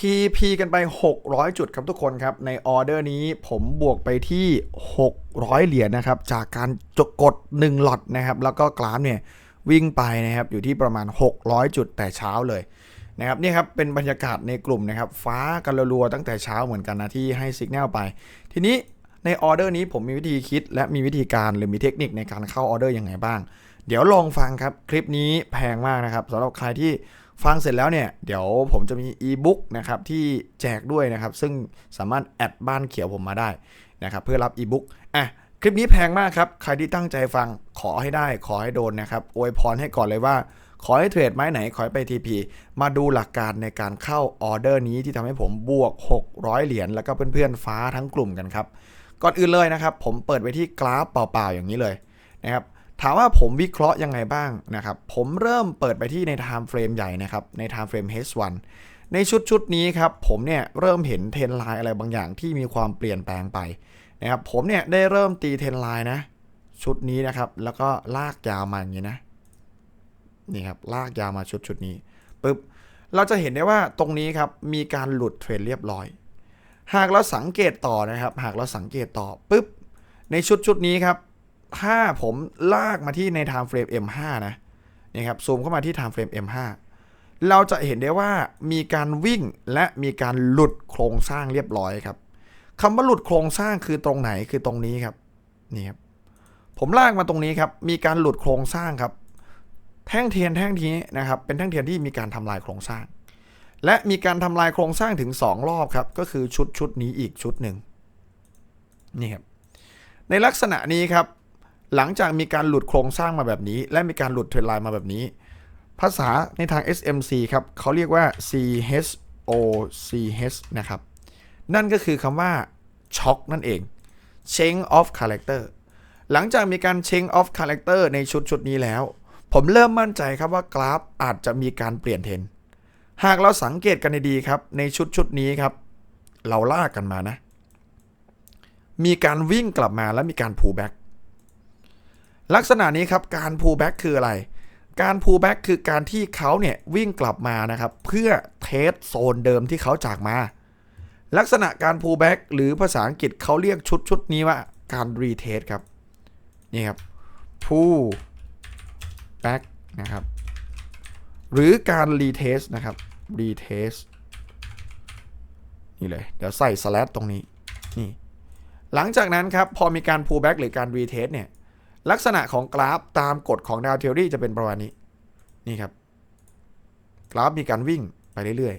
TP กันไป 600 จุดครับทุกคนครับ ในออเดอร์นี้ผมบวกไปที่ 600 เหรียญนะครับ จากการจกด 1 หลอดนะครับ แล้วก็กราฟเนี่ยวิ่งไปนะครับ อยู่ที่ประมาณ 600 จุดแต่เช้าเลยนะครับนี่ครับเป็นบรรยากาศในกลุ่มนะครับ ฟ้ากันรัวๆตั้งแต่เช้าเหมือนกันนะที่ให้สัญญาณไป ทีนี้ในออเดอร์นี้ผมมีวิธีคิด และมีวิธีการหรือมีเทคนิคในการเข้าออเดอร์ยังไงบ้าง เดี๋ยวลองฟังครับ คลิปนี้แพงมากนะครับสำหรับใครที่ ฟังเสร็จแล้วเนี่ย เดี๋ยวผมจะมีอีบุ๊กนะครับที่แจกด้วยนะครับ ซึ่งสามารถแอดบ้านเขียวผมมาได้นะครับเพื่อรับอีบุ๊กอะคลิปนี้แพงมากครับ ใครที่ตั้งใจฟังขอให้ได้ขอให้โดนนะครับอวยพรให้ก่อนเลยว่า ขอให้เทรดไม้ไหน ขอให้ไป TP มาดูหลักการในการเข้าออเดอร์นี้ที่ทำให้ผมบวก 600 เหรียญแล้วก็เพื่อนๆฟ้าทั้งกลุ่มกันครับ ก่อนอื่นเลยนะครับ ผมเปิดไปที่กราฟเปล่าๆอย่างนี้เลยนะครับ ถามว่าผมวิเคราะห์ยังไงบ้างนะครับ ผมเริ่มเปิดไปที่ใน time frame ใหญ่นะครับ ใน time frame H1 ในชุดชุดนี้ครับ ผมเนี่ยเริ่มเห็นเทรนไลน์อะไรบางอย่างที่มีความเปลี่ยนแปลงไปนะครับผมเนี่ยได้เริ่มตีเทรนไลน์นะ ชุดนี้นะครับ แล้วก็ลากยาวมาอย่างนี้นะนี่ครับลากยาวมาชุดชุดนี้ปุ๊บเราจะเห็นได้ว่าตรงนี้ครับมีการหลุดเทรนเรียบร้อย หากเราสังเกตต่อนะครับ หากเราสังเกตต่อปุ๊บในชุดชุดนี้ครับ ถ้าผมลากมาที่ใน time frame M5 นะนี่ครับซูมเข้ามาที่ time frame M5 เราจะเห็นได้ว่ามีการวิ่งและมีการหลุดโครงสร้างเรียบร้อยครับคำว่าหลุดโครงสร้างคือตรงไหนคือตรงนี้ครับนี่ครับผมลากมาตรงนี้ครับมีการหลุดโครงสร้างครับ แท่งเทียนแท่งนี้นะครับ เป็นแท่งเทียนที่มีการทำลายโครงสร้าง และมีการทำลายโครงสร้างถึง 2 รอบครับ ก็คือชุดชุดนี้อีกชุดหนึ่งนี่ครับในลักษณะนี้ครับ หลังจากมีการหลุดโครงสร้างมาแบบนี้ และมีการหลุดเทรนไลน์มาแบบนี้ ภาษาในทาง SMC ครับเขาเรียกว่า CHOCH นะครับ นั่นก็คือคำว่าช็อคนั่นเอง change of character หลังจากมีการ change of character ในชุดชุดนี้แล้ว ผมเริ่มมั่นใจครับว่ากราฟอาจจะมีการเปลี่ยนเทรนหากเราสังเกตกันดีๆครับ ในชุดชุดนี้ครับ เราลากกันมานะ มีการวิ่งกลับมาแล้วมีการ pull back ลักษณะนี้ครับการ pull back คืออะไร การ pull back คือการที่เขาเนี่ยวิ่งกลับมานะครับเพื่อเทสโซนเดิมที่เขาจากมา ลักษณะการ pull back หรือภาษาอังกฤษเขาเรียกชุดชุดนี้ว่าการ retest ครับนี่ครับ pull back นะครับหรือการ retest นะครับ retest นี่เลยเดี๋ยวใส่ slash ตรงนี้นี่หลังจากนั้นครับพอมีการ pull back หรือการ retest เนี่ย ลักษณะของกราฟตามกฎของดาวเทอรี่จะเป็นประมาณนี้ นี่ครับ กราฟมีการวิ่งไปเรื่อย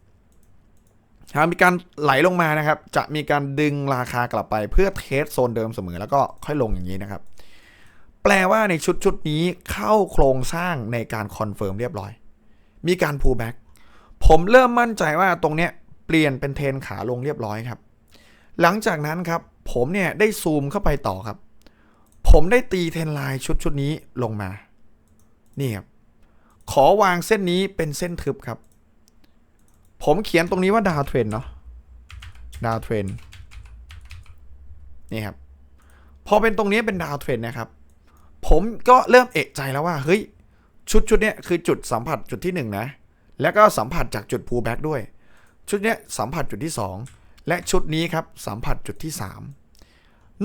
ๆหากมีการไหลลงมานะครับ จะมีการดึงราคากลับไปเพื่อเทสโซนเดิมเสมอแล้วก็ค่อยลงอย่างนี้นะครับ แปลว่าในชุดชุดนี้เข้าโครงสร้างในการคอนเฟิร์มเรียบร้อย มีการ pull back ผมเริ่มมั่นใจว่าตรงเนี้ยเปลี่ยนเป็นเทรนขาลงเรียบร้อยครับ หลังจากนั้นครับ ผมเนี่ยได้ซูมเข้าไปต่อครับ ผมได้ตีเทรนไลน์ชุดชุดนี้ลงมา นี่ครับ ขอวางเส้นนี้เป็นเส้นทึบครับ ผมเขียนตรงนี้ว่าดาวเทรนเนาะดาวเทรนนี่ครับ พอเป็นตรงนี้เป็นดาวเทรนนะครับ ผมก็เริ่มเอกใจแล้วว่า เฮ้ย ชุดชุดเนี้ยคือจุดสัมผัสจุดที่ 1 นะ แล้วก็สัมผัสจากจุด pull back ด้วย ชุดเนี้ยสัมผัสจุดที่ 2 และชุดนี้ครับสัมผัสจุดที่ 3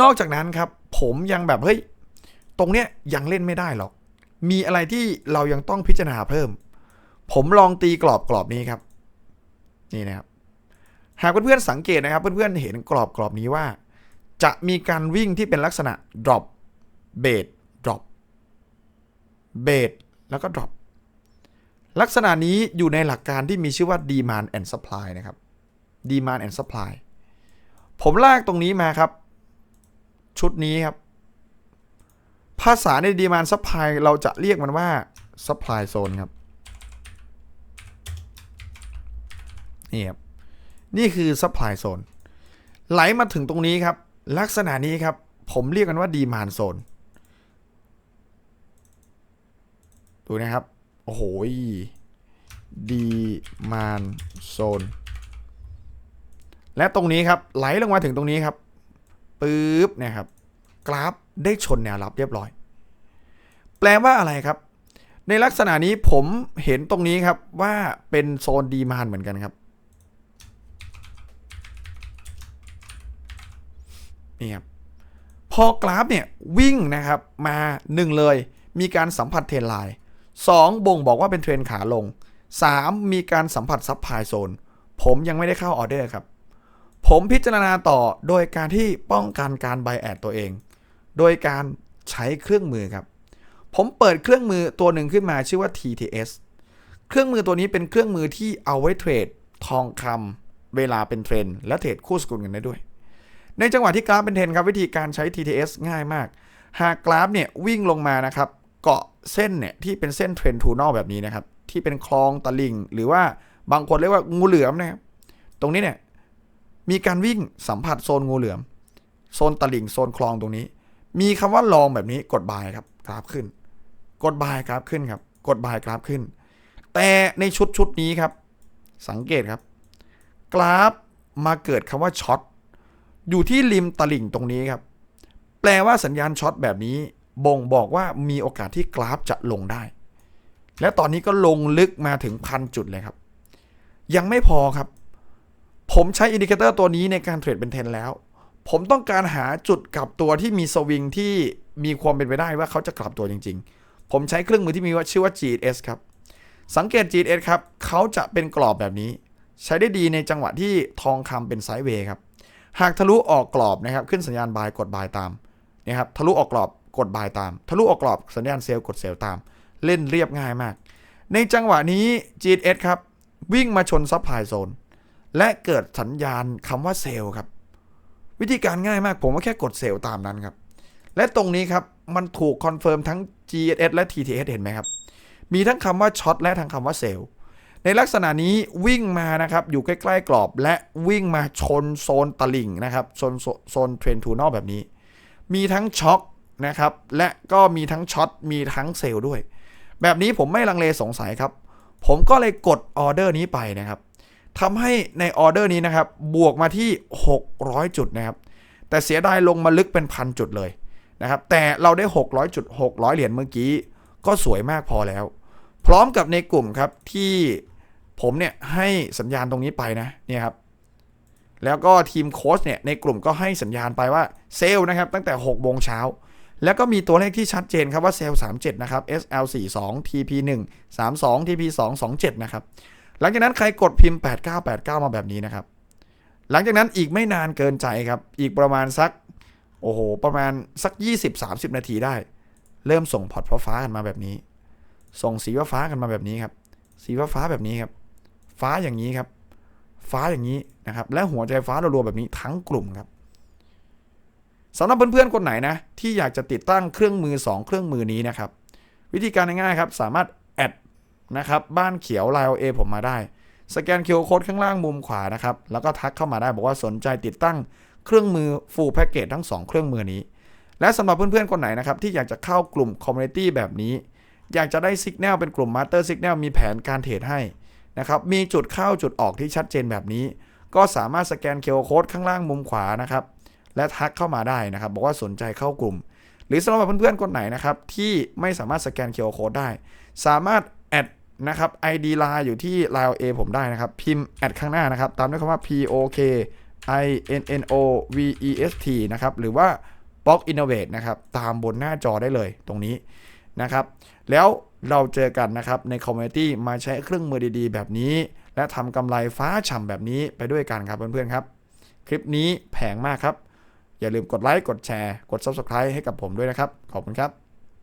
นอกจากนั้นครับ ผมยังแบบเฮ้ยตรงเนี้ยยังเล่นไม่ได้หรอก มีอะไรที่เรายังต้องพิจารณาเพิ่ม ผมลองตีกรอบกรอบนี้ครับ นี่นะครับ หากเพื่อนๆสังเกตนะครับ เพื่อนๆเห็นกรอบกรอบนี้ว่า จะมีการวิ่งที่เป็นลักษณะ drop bait drop bait แล้วก็ drop ลักษณะนี้อยู่ในหลักการที่มีชื่อว่า demand and supply นะครับ demand and supply ผมลากตรงนี้มาครับ ชุดนี้ครับ ภาษาใน demand supply เราจะเรียกมันว่า supply zone ครับ นี่ครับ นี่คือ supply zone ไหลมาถึงตรงนี้ครับ ลักษณะนี้ครับ ผมเรียกกันว่า demand zone ดูนะครับ โอ้โห demand zone และตรงนี้ครับ ไหลลงมาถึงตรงนี้ครับ ปึ๊บนะครับ กราฟได้ชนแนวรับเรียบร้อย แปลว่าอะไรครับ ในลักษณะนี้ผมเห็นตรงนี้ครับว่าเป็นโซนดีมานเหมือนกันครับนี่ครับพอกราฟเนี่ยวิ่งนะครับมา 1 เลย มีการสัมผัสเทรนไลน์2บ่งบอกว่าเป็นเทรนขาลง 3 มีการสัมผัสซับพายโซน ผมยังไม่ได้เข้าออเดอร์ครับ ผมพิจารณาต่อโดยการที่ป้องกันการไบแอดตัวเอง โดยการใช้เครื่องมือครับ ผมเปิดเครื่องมือตัวหนึ่งขึ้นมาชื่อว่า TTS เครื่องมือตัวนี้เป็นเครื่องมือที่เอาไว้เทรดทองคำเวลาเป็นเทรนและเทรดคู่สกุลกันได้ด้วย ในจังหวะที่กราฟเป็นเทรนครับวิธีการใช้ TTS ง่ายมาก หากกราฟเนี่ยวิ่งลงมานะครับเกาะเส้นเนี่ยที่เป็นเส้นเทรนทูนอลแบบนี้นะครับที่เป็นคลองตะลิงหรือว่าบางคนเรียกว่างูเหลือมนะครับตรงนี้เนี่ย มีการวิ่งสัมผัสโซนงูเหลือม โซนตะลิงโซนคลองตรงนี้ มีคำว่าลองแบบนี้กดบายครับกราฟขึ้น กดบายกราฟขึ้นครับ กดบายกราฟขึ้น แต่ในชุดชุดนี้ครับ สังเกตครับ กราฟมาเกิดคำว่าช็อตอยู่ที่ริมตลิ่งตรงนี้ครับ แปลว่าสัญญาณช็อตแบบนี้ บ่งบอกว่ามีโอกาสที่กราฟจะลงได้ และตอนนี้ก็ลงลึกมาถึงพันจุดเลยครับ ยังไม่พอครับ ผมใช้อินดิเคเตอร์ตัวนี้ในการเทรดเป็นเทรนแล้ว ผมต้องการหาจุดกลับตัวที่มีสวิงที่มีความเป็นไปได้ว่าเขาจะกลับตัวจริง ๆ ผมใช้เครื่องมือที่มีว่าชื่อว่า GS ครับ สังเกต GS ครับ เขาจะเป็นกรอบแบบนี้ ใช้ได้ดีในจังหวะที่ทองคำเป็นไซด์เวย์ครับ หากทะลุออกกรอบนะครับ ขึ้นสัญญาณบายกดบายตามนะครับ ทะลุออกกรอบกดบายตาม ทะลุออกกรอบสัญญาณเซลล์กดเซลล์ตาม เล่นเรียบง่ายมาก ในจังหวะนี้ GS ครับวิ่งมาชนซับไพโซน และเกิดสัญญาณคำว่าเซลล์ครับ วิธีการง่ายมากผมว่าแค่กดเซลล์ตามนั้นครับ และตรงนี้ครับ มันถูกคอนเฟิร์มทั้ง GS และ TTS เห็นไหมครับ มีทั้งคำว่าช็อตและทั้งคำว่าเซลล์ในลักษณะนี้วิ่งมานะครับ อยู่ใกล้ๆกรอบและวิ่งมาชนโซนตลิ่งนะครับโซนโซนเทรนทูนอลแบบนี้ มีทั้งช็อคนะครับ และก็มีทั้งช็อตมีทั้งเซลล์ด้วย แบบนี้ผมไม่ลังเลสงสัยครับ ผมก็เลยกดออเดอร์นี้ไปนะครับ ทำให้ในออเดอร์นี้นะครับ บวกมาที่ 600 จุดนะครับ แต่เสียดายลงมาลึกเป็นพันจุดเลยนะครับ แต่เราได้ 600จุด600 เหรียญเมื่อกี้ ก็สวยมากพอแล้ว พร้อมกับในกลุ่มครับที่ผมเนี่ยให้สัญญาณตรงนี้ไปนะเนี่ยครับ แล้วก็ทีมโค้ชเนี่ยในกลุ่มก็ให้สัญญาณไปว่าเซลล์นะครับตั้งแต่6โมงเช้า แล้วก็มีตัวเลขที่ชัดเจนครับว่าเซลล์37 นะครับ SL42 TP1 32 TP2 27 นะครับ หลังจากนั้นใครกดพิมพ์ 8989 มาแบบนี้นะครับ หลังจากนั้นอีกไม่นานเกินใจครับ อีกประมาณสัก โอ้โห ประมาณสัก 20-30 นาทีได้ เริ่มส่งพอร์ตฟ้ากันมาแบบนี้ ส่งสีฟ้ากันมาแบบนี้ครับ สีฟ้าแบบนี้ครับ ฟ้าอย่างนี้ครับ ฟ้าอย่างนี้นะครับ และหัวใจฟ้ารัวๆแบบนี้ทั้งกลุ่มครับสำหรับเพื่อนๆคนไหนนะที่อยากจะติดตั้งเครื่องมือ 2 เครื่องมือนี้นะครับ วิธีการง่ายๆครับ สามารถ นะครับ บ้านเขียวไลน์เอผมมาได้ สแกนคิวโค้ดข้างล่างมุมขวานะครับ แล้วก็ทักเข้ามาได้บอกว่าสนใจติดตั้งเครื่องมือ full package ทั้ง 2 เครื่องมือนี้ และสำหรับเพื่อนๆ คนไหนนะครับที่อยากจะเข้ากลุ่มคอมมูนิตี้แบบนี้ อยากจะได้สัญญาณเป็นกลุ่ม Master Signal มีแผนการเทรดให้นะครับ มีจุดเข้าจุดออกที่ชัดเจนแบบนี้ ก็สามารถสแกนเคอร์โค้ดข้างล่างมุมขวานะครับ และทักเข้ามาได้นะครับ บอกว่าสนใจเข้ากลุ่ม หรือสำหรับเพื่อนๆ คนไหนนะครับที่ไม่สามารถสแกนเคอร์โค้ดได้ สามารถ แอดนะครับ ID line อยู่ที่ line A ผมได้นะครับ พิมพ์แอดข้างหน้านะครับ ตามด้วยคำว่า P O K I N N O V E S T นะครับ หรือว่า b l o c k Innovate นะครับ ตามบนหน้าจอได้เลยตรงนี้นะครับ แล้วเราเจอกันนะครับ ในคอมมูนิตี้มาใช้เครื่องมือดีๆ แบบนี้ และทำกำไรฟ้าฉ่ำแบบนี้ไปด้วยกันครับเพื่อนๆครับ คลิปนี้แพงมากครับ อย่าลืมกดไลค์ กดแชร์ กด Subscribe ให้กับผมด้วยนะครับ ขอบคุณครับ